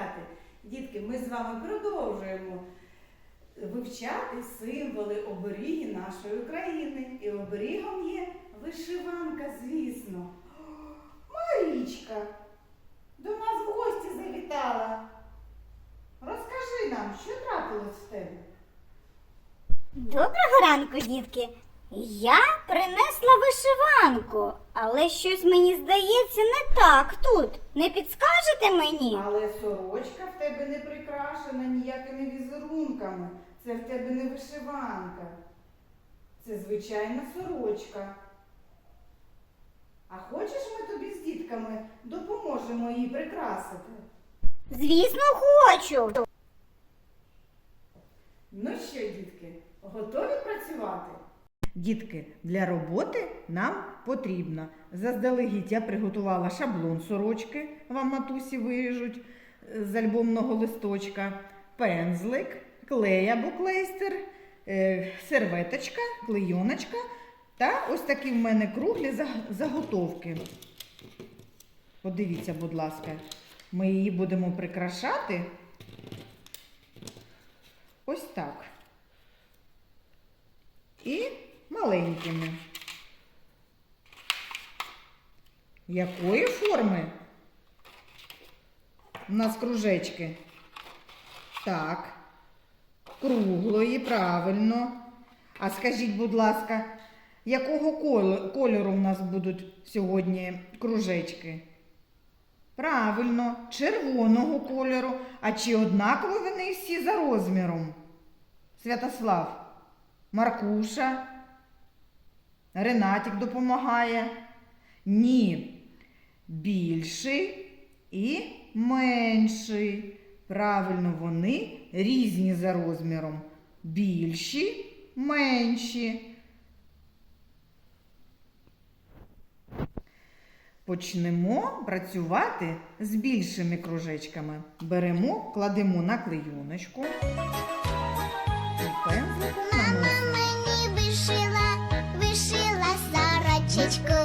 вітати. Дітки, ми з вами продовжуємо вивчати символи оберіги нашої України. І оберігом є вишиванка, звісно. Марічка, до нас в гості завітала. Розкажи нам, що трапилось в тебе? Доброго ранку, дітки. Я принесла вишиванку, але щось мені здається не так тут. Не підскажете мені? Але сорочка в тебе не прикрашена ніякими візерунками. Це в тебе не вишиванка. Це звичайна сорочка. А хочеш ми тобі з дітками допоможемо її прикрасити? Звісно, хочу. Ну що, дітки, готові працювати? Дітки, для роботи нам потрібно. Заздалегідь я приготувала шаблон сорочки, вам матусі виріжуть е, з альбомного листочка, пензлик, клей або клейстер, е, серветочка, клейоночка та ось такі в мене круглі заготовки. Подивіться, будь ласка, ми її будемо прикрашати ось так. І маленькими. Якої форми? У нас кружечки. Так. Круглої, правильно. А скажіть, будь ласка, якого кольору у нас будуть сьогодні кружечки? Правильно, червоного кольору. А чи однакові вони всі за розміром? Святослав, Маркуша, Ренатік допомагає. Ні. Більший і менший. Правильно, вони різні за розміром. Більші, менші. Почнемо працювати з більшими кружечками. Беремо, кладемо на клейоночку. Пензликом наносимо. Сорочечку,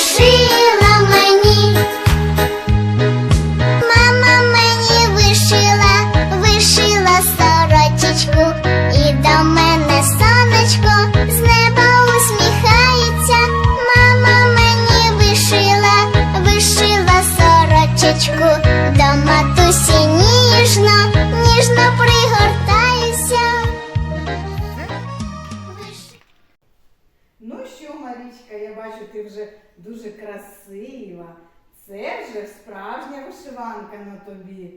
Sim. Бачу, ти вже дуже красива. Це вже справжня вишиванка на тобі.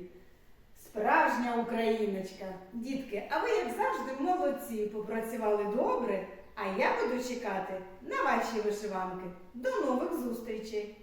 Справжня україночка. Дітки, а ви, як завжди, молодці, попрацювали добре, а я буду чекати на ваші вишиванки. До нових зустрічей!